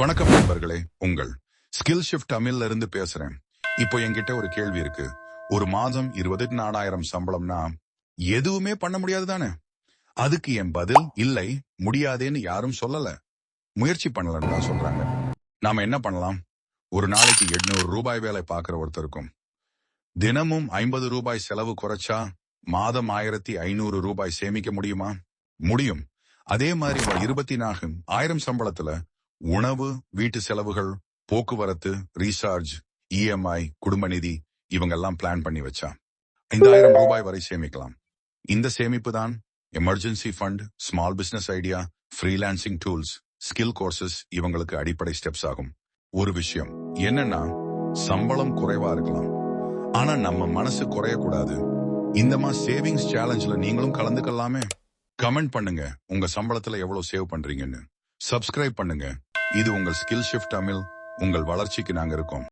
வணக்கம் நண்பர்களே. உங்கள் ஸ்கில் ஷிஃப்ட் தமிழ்ல இருந்து பேசுறேன். இப்போ என்கிட்ட ஒரு கேள்வி இருக்கு. ஒரு மாதம் இருபத்தி நாலாயிரம் சம்பளம்னா எதுவுமே பண்ண முடியாது தானே? அதுக்கு என் பதில் இல்லை முடியாதேன்னு யாரும் சொல்லல. முயற்சி பண்ணலன்னு தான் சொல்றாங்க. நாம என்ன பண்ணலாம்? ஒரு நாளைக்கு எட்நூறு ரூபாய் வேலை பார்க்கற ஒருத்தருக்கும். தினமும் ஐம்பது ரூபாய் செலவு குறைச்சா மாதம் ஆயிரத்தி ஐநூறு ரூபாய் சேமிக்க முடியுமா? முடியும். அதே மாதிரி இருபத்தி நாலு ஆயிரம் சம்பளத்துல உணவு வீட்டு செலவுகள் போக்குவரத்து ரீசார்ஜ் இஎம்ஐ குடும்ப நிதி இவங்கெல்லாம் பிளான் பண்ணி வச்சா. ஐந்தாயிரம் ரூபாய் வரை சேமிக்கலாம். இந்த சேமிப்பு தான் emergency fund small business idea freelancing tools skill courses இவங்களுக்கு அடிப்படை ஸ்டெப்ஸ் ஆகும். ஒரு விஷயம் என்னன்னா சம்பளம் குறைவா இருக்கலாம். ஆனா நம்ம மனசு குறையக்கூடாது. இந்த மாதிரி சேவிங்ஸ் சேலஞ்சில் நீங்களும் கலந்துக்கலாமே. கமெண்ட் பண்ணுங்க. உங்க சம்பளத்துல எவ்வளவு சேவ் பண்றீங்கன்னு. சப்ஸ்கிரைப் பண்ணுங்க. இது உங்கள் ஸ்கில் ஷிஃப்ட் தமிழ் உங்கள் வளர்ச்சிக்கு நாங்க இருக்கோம்.